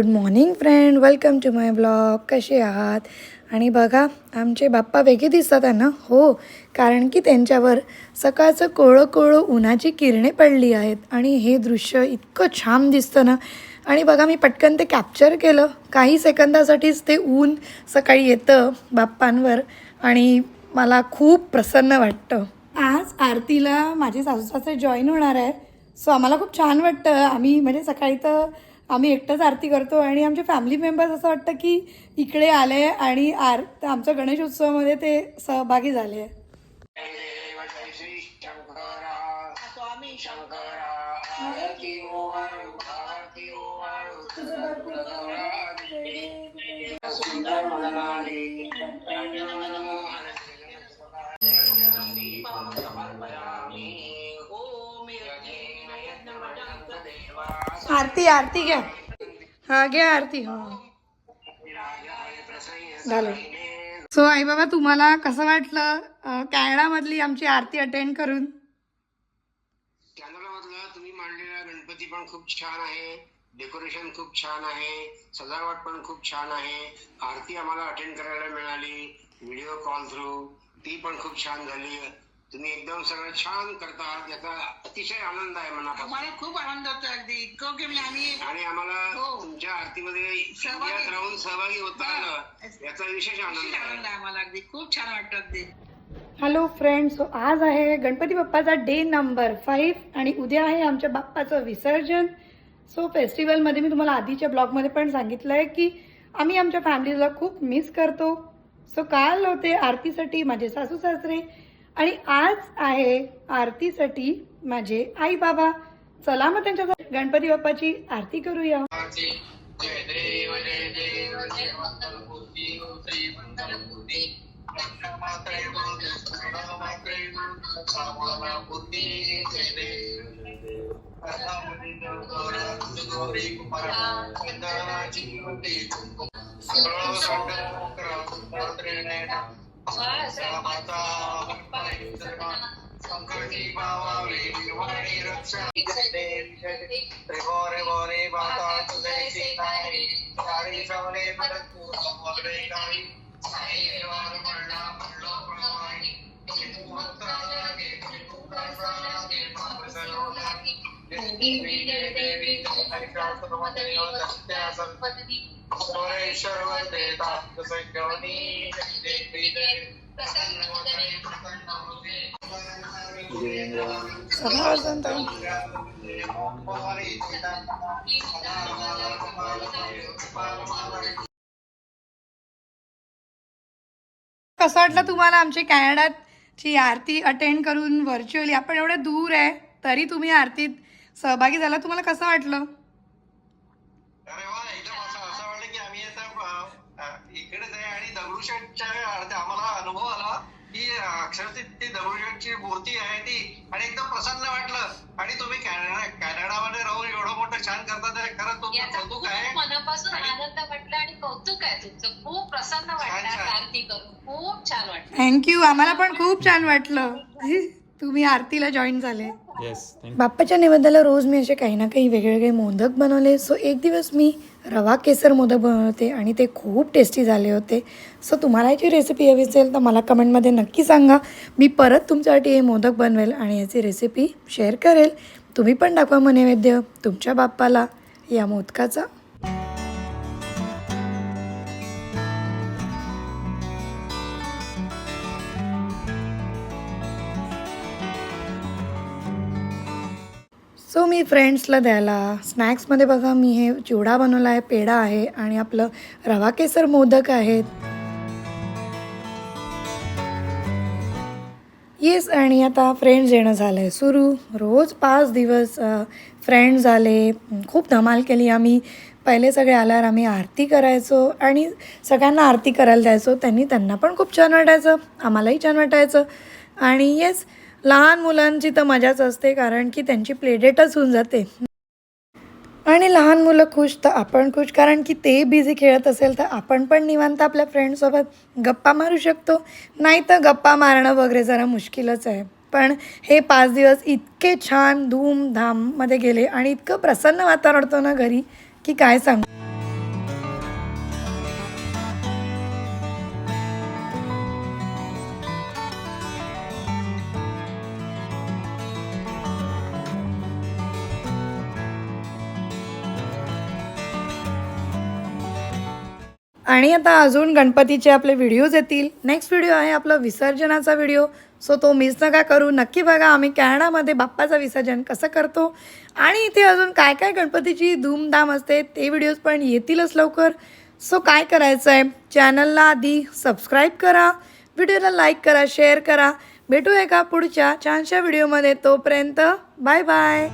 Good morning friend welcome to my blog. कसे आहात? आणि बघा आमचे बाप्पा वेगळे दिसतात आहे ना? हो कारण की त्यांच्यावर सकाळचं कोळं कोळं उन्हाची किरणे पडली आहेत आणि हे दृश्य इतकं छान दिसतं ना? आणि बघा मी पटकन ते कॅप्चर केलं. काही सेकंदासाठीच ते ऊन सकाळी येतं बाप्पांवर आणि मला खूप प्रसन्न वाटतं. आज आरतीला माझे सासूसासरे जॉईन होणार आहे सो आम्हाला खूप छान वाटतं. आम्ही म्हणजे सकाळी तर आम्ही एकटंच आरती करतो आणि आमचे फॅमिली मेंबर्स असं वाटतं की इकडे आले आणि आर तर आमच्या गणेश उत्सवामध्ये ते सहभागी झाले. आहे आरती आरती घ्या. हा घ्या आरती हा. झालं. सो आई बाबा तुम्हाला कसं वाटलं कॅनडामधली आमची आरती अटेंड करून? कॅनडामधला तुम्ही मांडलेला गणपती पण खूप छान आहे डेकोरेशन खूप छान आहे सजावट पण खूप छान आहे. आरती आम्हाला अटेंड करायला मिळाली व्हिडिओ कॉल थ्रू ती पण खूप छान झाली. तुम्ही एकदम सगळं छान करता याचा अतिशय आनंद आहे मनापासून. आम्हाला खूप आनंद होतो इतकं की म्हणजे आम्ही आणि आम्हाला हो. तुमच्या आरतीमध्ये सहभागी- इंडियात राहून सहभागी होता आलं. याचा विशेष आनंद विशेष आनंद आहे. आम्हाला अगदी. खूप छान वाटतं अगदी. हॅलो फ्रेंड सो आज आहे गणपती बाप्पाचा डे नंबर फाईव्ह आणि उद्या आहे आमच्या बाप्पाचं विसर्जन. सो फेस्टिवलमध्ये मी तुम्हाला आधीच्या ब्लॉगमध्ये पण सांगितलं आहे की आम्ही आमच्या फॅमिलीला खूप मिस करतो. सो काल होते आरतीसाठी माझे सासू सासरे आणि आज आहे आरतीसाठी माझे आई बाबा. चला मग त्यांच्या गणपती बाप्पाची आरती करूया. जय देव जय देव जय मंगलमूर्ती श्री मंगलमूर्ती मंगलमात्रे मंगलमात्रे मंगलमात्रे जय देव जय देव कथामणी गौरी कुमारा चंदनाची वटी सगळं संकल्पत्रे नैना माता बाप्पाई सर्वा संकटी भावावे दिवाणी रक्षा त्रिगोरे गोरे माता तुझे सिंगारी सारी सवले मदतपूर वगळे काही साई देवार पडला पडलो प्रमाणी तू भक्त लागे तू दास लागे पावसलो लागे देवी जय देवी हरिशास्त्रमध्ये सत्या संपत्ती सोरेश्वर वंदेता संजोनी देवी कसं वाटलं तुम्हाला आमची कॅनडाची आरती अटेंड करून व्हर्च्युअली आपण एवढं दूर आहे तरी तुम्ही आरतीत सहभागी झाला. तुम्हाला कसं वाटलं? अर्ध्या आम्हाला अनुभव आला की अक्षरशः ती दगडूशेठची मूर्ती आहे ती. आणि एकदम प्रसन्न वाटलं. आणि तुम्ही कॅनडा कॅनडामध्ये राहून एवढं मोठं छान करता तर खरंच तुमचं कौतुक खूप आहे. मनापासून आनंद वाटला आणि कौतुक आहे तुमचं. खूप प्रसन्न वाटलं. आरती करून. खूप छान वाटलं. थँक्यू आम्हाला पण खूप छान वाटलं. तुम्ही आरतीला जॉईन झाले. येस बाप्पाच्या नैवेद्याला रोज मी असे काही ना काही वेगवेगळे मोदक बनवले. सो एक दिवस मी रवा केसर मोदक बनवते आणि ते खूप टेस्टी झाले होते. सो तुम्हाला याची रेसिपी हवी असेल तर मला कमेंटमध्ये नक्की सांगा. मी परत तुमच्यासाठी हे मोदक बनवेल आणि याची रेसिपी शेअर करेल. तुम्ही पण दाखवा मग नैवेद्य तुमच्या बाप्पाला या मोदकाचा. सो मी फ्रेंड्सला द्यायला स्नॅक्समध्ये बघा मी हे चिवडा बनवला आहे पेढा आहे आणि आपलं रवा केसर मोदक आहेत. येस आणि आता फ्रेंड्स येणं झालं आहे सुरू. रोज पाच दिवस फ्रेंड्स आले. खूप धमाल केली आम्ही. पहिले सगळे आल्यावर आम्ही आरती करायचो आणि सगळ्यांना आरती करायला द्यायचो त्यांनी त्यांना पण खूप छान वाटायचं. आम्हालाही छान वाटायचं. आणि येस लहान मुलांची तर मजाच असते कारण की त्यांची प्लेडेटच होऊन जाते. आणि लहान मुलं खुश तर आपण खुश कारण की ते बिझी खेळत असेल तर आपण पण निवांत आपल्या फ्रेंडसोबत गप्पा मारू शकतो. नाही तर गप्पा मारणं वगैरे जरा मुश्किलच आहे. पण हे पाच दिवस इतके छान धूमधाममध्ये गेले आणि इतकं प्रसन्न वातावरण होतं ना घरी की काय सांगू? आणि आता अजून गणपतीचे आपले व्हिडिओज येतील. नेक्स्ट व्हिडिओ आहे आपला विसर्जनाचा व्हिडिओ सो तो मिस नका करू. नक्की बघा आम्ही कॅनडामध्ये बाप्पाचं विसर्जन कसं करतो. आणि इथे अजून काय काय गणपतीची धूमधाम असते ते व्हिडिओज पण येतीलच लवकर. सो काय करायचं आहे चॅनलला आधी सबस्क्राईब करा. व्हिडिओला लाईक करा शेअर करा. भेटू एका पुढच्या छानशा व्हिडिओमध्ये तोपर्यंत बाय बाय